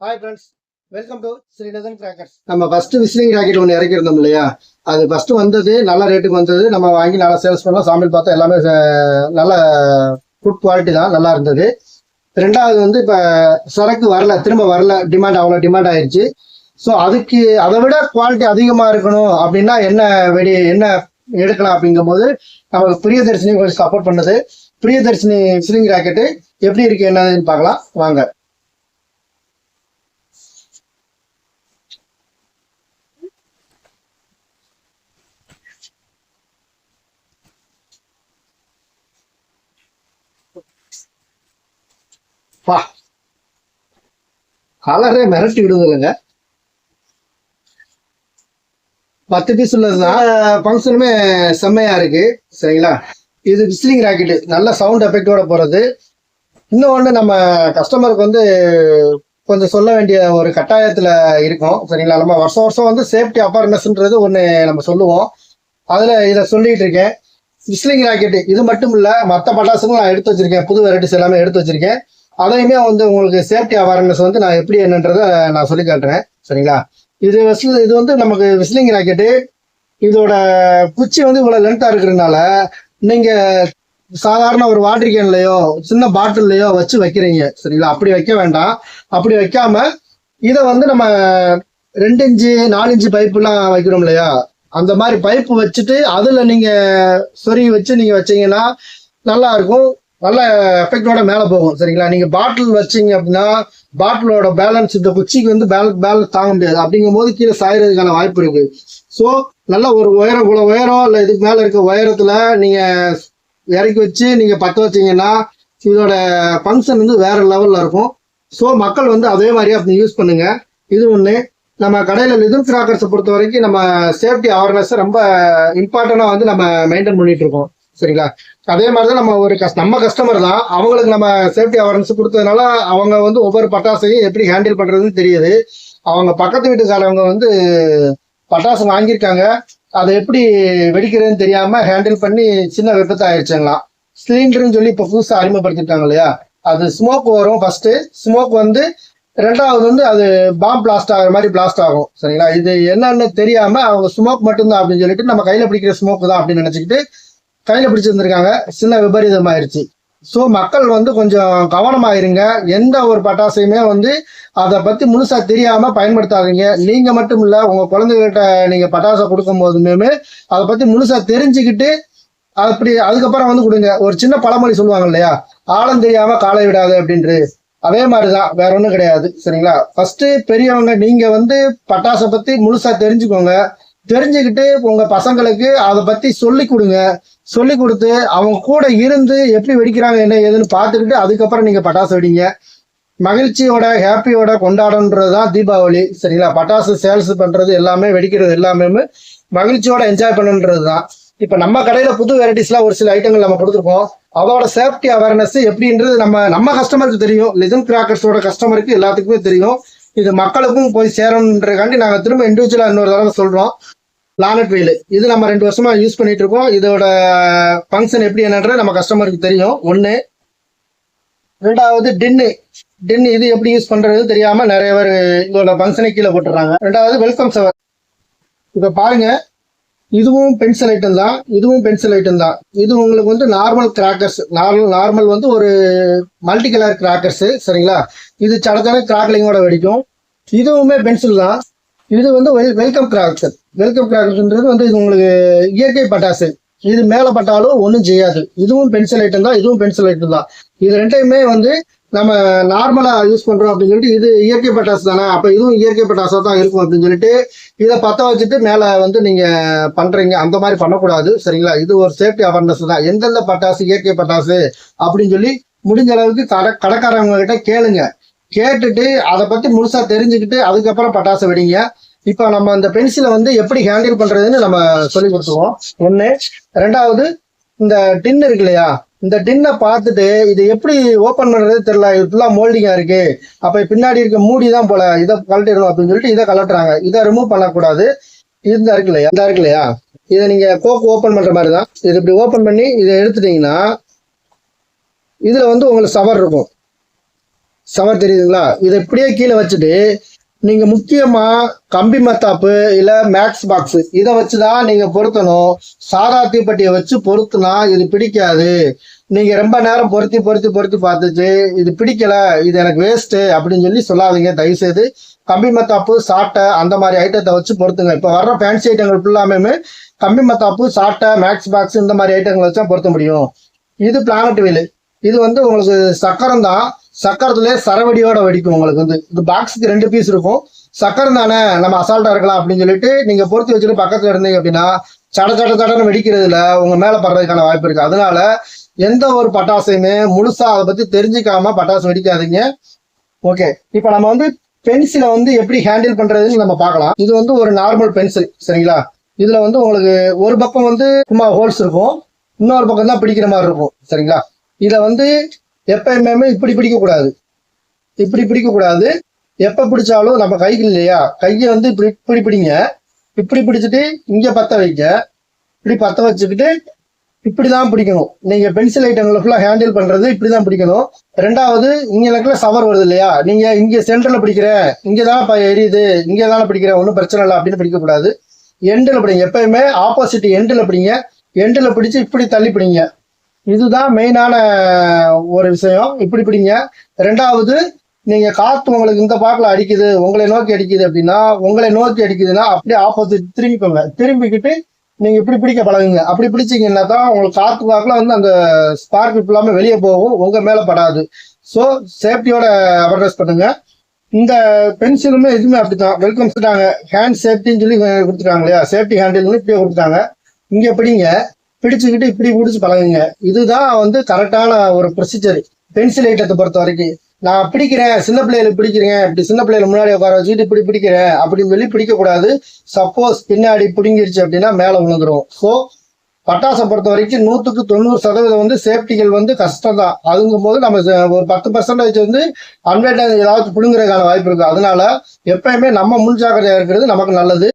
Hi friends welcome to Srinathan crackers நம்ம first whistling rocket ஒன்று இறக்கியிருந்தோம் இல்லையா? அது ஃபர்ஸ்ட் வந்தது நல்ல ரேட்டுக்கு வந்தது. நம்ம வாங்கி நல்லா சேல்ஸ் பண்ணலாம் சாம்பிள் பார்த்தா எல்லாமே நல்ல குட் குவாலிட்டி தான் நல்லா இருந்தது. ரெண்டாவது வந்து இப்போ சரக்கு வரல திரும்ப வரல. டிமாண்ட் அவ்வளோ டிமாண்ட் ஆயிடுச்சு ஸோ அதுக்கு அதை விட குவாலிட்டி அதிகமாக இருக்கணும் அப்படின்னா என்ன வெடி என்ன எடுக்கலாம் அப்படிங்கும்போது நமக்கு பிரியதர்ஷினி கொஞ்சம் சப்போர்ட் பண்ணது. பிரியதர்ஷினி விசிலிங் ராக்கெட்டு எப்படி இருக்கு என்னதுன்னு பார்க்கலாம். வாங்க. பா. கலரே மிரட்டி விடுதுலங்க. பத்து பீஸ் உள்ளதுதான் ஃபங்க்ஷனுமே செம்மையா இருக்கு. சரிங்களா? இது விசிலிங் ராக்கெட்டு நல்ல சவுண்ட் எஃபெக்டோட இன்னும் இன்னொன்று நம்ம கஸ்டமருக்கு வந்து கொஞ்சம் சொல்ல வேண்டிய ஒரு கட்டாயத்தில் இருக்கும். சரிங்களா? நம்ம வருஷம் வருஷம் வந்து சேஃப்டி அவேர்னஸ்ன்றது ஒன்று நம்ம சொல்லுவோம். அதில் இதை சொல்லிட்டு இருக்கேன். விசிலிங் ராக்கெட்டு இது மட்டும் இல்லை மற்ற பட்டாசுகளும் நான் எடுத்து வச்சுருக்கேன். புது வெரைட்டிஸ் எல்லாமே எடுத்து வச்சிருக்கேன். அதையுமே வந்து உங்களுக்கு சேஃப்டி அவேர்னஸ் வந்து நான் எப்படி என்னன்றதை நான் சொல்லி காட்டுறேன். சரிங்களா? இது விசில் இது வந்து நமக்கு விசிலிங் ராக்கெட்டு இதோட குச்சி வந்து இவ்வளோ லென்த்தாக இருக்கிறதுனால நீங்கள் சாதாரண ஒரு வாட்டர் கேன்லையோ சின்ன பாட்டில்லையோ வச்சு வைக்கிறீங்க. சரிங்களா? அப்படி வைக்க வேண்டாம். அப்படி வைக்காம இதை வந்து நம்ம ரெண்டு இன்ச்சு நாலு இன்ச்சு பைப்புலாம் வைக்கிறோம் இல்லையா? அந்த மாதிரி பைப்பு வச்சுட்டு அதில் நீங்கள் சொருகி வச்சு நீங்கள் வச்சீங்கன்னா நல்லா இருக்கும். நல்ல எஃபெக்டோட மேல போகும் சரிங்களா? நீங்க பாட்டில் வச்சீங்க அப்படின்னா பாட்டிலோட பேலன்ஸ் இந்த குச்சிக்கு வந்து பேலன்ஸ் பேலன்ஸ் தாங்க முடியாது. அப்படிங்கும் போது கீழே சாயறதுக்கான வாய்ப்பு இருக்கு. ஸோ நல்ல ஒரு உயரம் இவ்வளவு உயரம் இல்லை இதுக்கு மேல இருக்க உயரத்துல நீங்க இறக்கி வச்சு நீங்க பத்த வச்சீங்கன்னா இதோட ஃபங்க்ஷன் வந்து வேற லெவல்ல இருக்கும். ஸோ மக்கள் வந்து அதே மாதிரியா அப்படி யூஸ் பண்ணுங்க. இது ஒன்று நம்ம கடையில் லிதம் கிராக்கர்ஸை பொறுத்த வரைக்கும் நம்ம சேஃப்டி அவேர்னஸ் ரொம்ப இம்பார்ட்டண்டாக வந்து நம்ம மெயின்டைன் பண்ணிட்டு இருக்கோம். சரிங்களா? அதே மாதிரி தான் நம்ம ஒரு கஸ் நம்ம கஸ்டமர் தான். அவங்களுக்கு நம்ம சேஃப்டி அவேர்னஸ் கொடுத்ததுனால அவங்க வந்து ஒவ்வொரு பட்டாசையும் எப்படி ஹேண்டில் பண்ணுறதுன்னு தெரியுது. அவங்க பக்கத்து வீட்டுக்காரவங்க வந்து பட்டாசு வாங்கியிருக்காங்க. அதை எப்படி வெடிக்கிறதுன்னு தெரியாமல் ஹேண்டில் பண்ணி சின்ன விபத்து ஆயிடுச்சுங்களாம் சிலிண்டர்னு சொல்லி இப்போ புதுசாக அறிமுகப்படுத்திட்டாங்க இல்லையா? அது ஸ்மோக் வரும் ஃபஸ்ட்டு ஸ்மோக் வந்து ரெண்டாவது வந்து அது பாம் பிளாஸ்ட் ஆகிற மாதிரி பிளாஸ்ட் ஆகும். சரிங்களா? இது என்னன்னு தெரியாமல் அவங்க ஸ்மோக் மட்டும்தான் அப்படின்னு சொல்லிட்டு நம்ம கையில் பிடிக்கிற ஸ்மோக் தான் அப்படின்னு நினச்சிக்கிட்டு கையில் பிடிச்சிருந்துருக்காங்க. சின்ன விபரீதம் ஆயிடுச்சு ஸோ மக்கள் வந்து கொஞ்சம் கவனமாக இருங்க எந்த ஒரு பட்டாசையுமே வந்து அதை பற்றி முழுசா தெரியாமல் பயன்படுத்தாதீங்க. நீங்கள் மட்டும் இல்லை உங்கள் குழந்தைகிட்ட நீங்கள் பட்டாசை கொடுக்கும் போதுமே அதை பற்றி முழுசாக தெரிஞ்சுக்கிட்டு அப்படி அதுக்கப்புறம் வந்து கொடுங்க. ஒரு சின்ன பழமொழி சொல்லுவாங்க இல்லையா? ஆழம் தெரியாமல் காலை விடாது அப்படின்ட்டு. அதே மாதிரி தான் வேற ஒன்றும் கிடையாது. சரிங்களா? ஃபஸ்ட்டு பெரியவங்க நீங்கள் வந்து பட்டாசை பற்றி முழுசாக தெரிஞ்சுக்கோங்க. தெரிஞ்சுக்கிட்டு உங்கள் பசங்களுக்கு அதை பற்றி சொல்லி கொடுங்க. சொல்லி கொடுத்து அவங்க கூட இருந்து எப்படி வெடிக்கிறாங்க என்ன ஏதுன்னு பார்த்துக்கிட்டு அதுக்கப்புறம் நீங்கள் பட்டாசு வெடிங்க. மகிழ்ச்சியோட ஹாப்பியோட கொண்டாடன்றது தான் தீபாவளி சரிங்களா? பட்டாசு சேல்ஸ் பண்ணுறது எல்லாமே வெடிக்கிறது எல்லாமே மகிழ்ச்சியோட என்ஜாய் பண்ணுன்றது தான். இப்போ நம்ம கடையில் புது வெரைட்டிஸ்லாம் ஒரு சில ஐட்டங்கள் நம்ம கொடுத்துருக்கோம். அதோட சேஃப்டி அவேர்னஸ் எப்படின்றது நம்ம நம்ம கஸ்டமருக்கு தெரியும். லிசன் கிராக்கர்ஸோட கஸ்டமருக்கு எல்லாத்துக்குமே தெரியும். இது மக்களுக்கும் போய் சேரணுன்றக்காண்டி நாங்கள் திரும்ப இண்டிவிஜுவலாக இன்னொரு தடவை சொல்கிறோம் லானட் வெயில் இது நம்ம ரெண்டு வருஷமா யூஸ் பண்ணிட்டு இருக்கோம். இதோட ஃபங்க்ஷன் எப்படி என்னன்ற நம்ம கஸ்டமருக்கு தெரியும். ஒன்று ரெண்டாவது டின்னு டின்னு இது எப்படி யூஸ் பண்றது தெரியாம நிறைய பேர் இதோட ஃபங்க்ஷனை கீழே போட்டுறாங்க ரெண்டாவது வெல்கம் சவர் இப்போ பாருங்க. இதுவும் பென்சில் ஐட்டம் தான். இதுவும் பென்சில் ஐட்டம் தான். இது உங்களுக்கு வந்து நார்மல் கிராக்கர்ஸ் நார்மல் நார்மல் வந்து ஒரு மல்டி கலர் கிராக்கர்ஸ் சரிங்களா? இது சடச்சட கிராக்லிங்கோட வெடிக்கும். இதுவுமே பென்சில் தான். இது வந்து வெல்கம் கிராக்ஸ் வெல்கம் கிராக்ஸ்ன்றது வந்து இது உங்களுக்கு இயற்கை பட்டாசு. இது மேலே பட்டாலும் ஒன்றும் செய்யாது. இதுவும் பென்சில் ஐட்டம் தான் இதுவும் பென்சில் ஐட்டம் தான். இது ரெண்டையுமே வந்து நம்ம நார்மலாக யூஸ் பண்ணுறோம் அப்படின்னு சொல்லிட்டு இது இயற்கை பட்டாசு தானே. அப்போ இதுவும் இயற்கை பட்டாசாக தான் இருக்கும் அப்படின்னு சொல்லிட்டு இதை பற்ற வச்சுட்டு மேலே வந்து நீங்கள் பண்ணுறீங்க அந்த மாதிரி பண்ணக்கூடாது சரிங்களா? இது ஒரு சேஃப்டி அவேர்னஸ் தான். எந்தெந்த பட்டாசு இயற்கை பட்டாசு அப்படின்னு சொல்லி முடிஞ்ச அளவுக்கு கடை கடைக்காரவங்க கிட்ட கேளுங்க. கேட்டுட்டு அதை பத்தி முழுசா தெரிஞ்சுக்கிட்டு அதுக்கப்புறம் பட்டாசு வெடிங்க. இப்போ நம்ம அந்த பென்சிலை வந்து எப்படி ஹேண்டில் பண்றதுன்னு நம்ம சொல்லி கொடுத்துருவோம். ஒண்ணு. ரெண்டாவது இந்த டின் இருக்கு இல்லையா? இந்த டின்னை பார்த்துட்டு இது எப்படி ஓப்பன் பண்றது தெரியல. இது ஃபுல்லாக மோல்டிங்கா இருக்கு. அப்ப பின்னாடி இருக்க மூடி தான் போல இதை கழட்டிடணும் அப்படின்னு சொல்லிட்டு இதை கலட்டுறாங்க. இதை ரிமூவ் பண்ணக்கூடாது. இருந்தா இருக்கு இல்லையா? இந்த இருக்கு இல்லையா? இதை நீங்க கோக் ஓப்பன் பண்ற மாதிரி தான் இது இப்படி ஓப்பன் பண்ணி இதை எடுத்துட்டீங்கன்னா இதுல வந்து உங்களுக்கு சவர் இருக்கும். சவர் தெரியுதுங்களா? இதை இப்படியே கீழே வச்சுட்டு நீங்க முக்கியமா கம்பி மத்தாப்பு இல்ல மேக்ஸ் பாக்ஸ் இதை வச்சுதான் நீங்க பொருத்தணும். சாதா தீப்பெட்டியை வச்சு பொருத்துனா இது பிடிக்காது. நீங்க ரொம்ப நேரம் பொருத்தி பொருத்தி பொருத்தி பார்த்துச்சு இது பிடிக்கல இது எனக்கு வேஸ்ட் அப்படின்னு சொல்லி சொல்லாதீங்க. தயவுசெய்து கம்பி மத்தாப்பு சாட்டை அந்த மாதிரி ஐட்டத்தை வச்சு பொருத்துங்க. இப்போ வர்ற ஃபேன்சி ஐட்டங்கள் ஃபுல்லாமே கம்பி மத்தாப்பு சாட்டை மேக்ஸ் பாக்ஸ் இந்த மாதிரி ஐட்டங்களை வச்சா பொருத்த முடியும். இது பிளானட் வீல் இது வந்து உங்களுக்கு சக்கரம் தான் சக்கரத்துலேயே சரவடியோட வெடிக்கும் உங்களுக்கு வந்து. இந்த பாக்ஸுக்கு ரெண்டு பீஸ் இருக்கும். சக்கரம் தானே நம்ம அசால்ட்டா இருக்கலாம் அப்படின்னு சொல்லிட்டு நீங்க பொருத்தி வச்சுட்டு பக்கத்துல இருந்தீங்க அப்படின்னா சட சட சடன்னு வெடிக்கிறதுல உங்க மேல படுறதுக்கான வாய்ப்பு இருக்கு. அதனால எந்த ஒரு பட்டாசையுமே முழுசா அதை பத்தி தெரிஞ்சுக்காம பட்டாசு வெடிக்காதீங்க. ஓகே இப்போ நம்ம வந்து பென்சிலை வந்து எப்படி ஹேண்டில் பண்றதுன்னு நம்ம பார்க்கலாம். இது வந்து ஒரு நார்மல் பென்சில் சரிங்களா? இதுல வந்து உங்களுக்கு ஒரு பக்கம் வந்து சும்மா ஹோல்ஸ் இருக்கும். இன்னொரு பக்கம் தான் பிடிக்கிற மாதிரி இருக்கும் சரிங்களா? இதை வந்து எப்பயுமே இப்படி பிடிக்கக்கூடாது. இப்படி பிடிக்கக்கூடாது. எப்போ பிடிச்சாலும் நம்ம கைக்கு இல்லையா? கையை வந்து இப்படி இப்படி பிடிங்க. இப்படி பிடிச்சிட்டு இங்கே பற்ற வைக்க இப்படி பற்ற வச்சுக்கிட்டு இப்படிதான் பிடிக்கணும். நீங்கள் பென்சில் ஐட்டங்களை ஃபுல்லாக ஹேண்டில் பண்ணுறது இப்படி தான் பிடிக்கணும். ரெண்டாவது இங்கே எனக்குல சவர் வருது இல்லையா? நீங்கள் இங்கே சென்டரில் பிடிக்கிறேன் இங்க தான் எரியுது இங்கே தானே பிடிக்கிறேன் ஒன்றும் பிரச்சனை இல்லை அப்படின்னு பிடிக்கக்கூடாது. எண்டில் பிடிங்க. எப்பயுமே ஆப்போசிட் எண்டில் பிடிங்க. எண்டில் பிடிச்சி இப்படி தள்ளி பிடிங்க. இதுதான் மெயினான ஒரு விஷயம். இப்படி பிடிங்க ரெண்டாவது நீங்கள் காற்று உங்களுக்கு இந்த பாக்கில் அடிக்குது உங்களை நோக்கி அடிக்குது அப்படின்னா உங்களை நோக்கி அடிக்குதுன்னா அப்படியே ஆப்போசிட் திரும்பிக்கோங்க. திரும்பிக்கிட்டு நீங்கள் இப்படி பிடிக்க பழகுங்க. அப்படி பிடிச்சீங்கன்னா தான் உங்களுக்கு காத்து பாக்கில் வந்து அந்த ஸ்பார்க் இல்லாமல் வெளியே போகும் உங்க மேலே படாது. ஸோ சேஃப்டியோட அவேர்னஸ் பண்ணுங்க. இந்த பென்சிலுமே இதுவுமே அப்படித்தான். வெல்கம் சொல்லிட்டாங்க. ஹேண்ட் சேஃப்டின்னு சொல்லி கொடுத்துட்டாங்க இல்லையா? சேஃப்டி ஹேண்டில்னு இப்படியே கொடுத்தாங்க இங்கே பிடிங்க பிடிச்சுக்கிட்டு இப்படி பிடிச்சி பழகுங்க. இதுதான் வந்து கரெக்டான ஒரு ப்ரொசீஜர் பென்சில் ஐட்டத்தை பொறுத்த வரைக்கும். நான் பிடிக்கிறேன் சின்ன பிள்ளைகளை பிடிக்கிறேன் இப்படி சின்ன பிள்ளைகளை முன்னாடி உட்கார வச்சுக்கிட்டு இப்படி பிடிக்கிறேன் அப்படின்னு சொல்லி பிடிக்கக்கூடாது. சப்போஸ் பின்னாடி பிடுங்கிருச்சு அப்படின்னா மேலே விழுந்துடும் ஸோ பட்டாசை பொறுத்த வரைக்கும் நூற்றுக்கு தொண்ணூறு சதவீதம் வந்து சேஃப்டிகள் வந்து கஷ்டம் தான் அதுங்கும் போது நம்ம ஒரு பத்து பர்சன்டேஜ் வந்து அன்வேட் ஏதாவது பிடுங்குறதுக்கான வாய்ப்பு இருக்குது அதனால எப்பயுமே நம்ம முன்ஜாக்கிரதையாக இருக்கிறது நமக்கு நல்லது.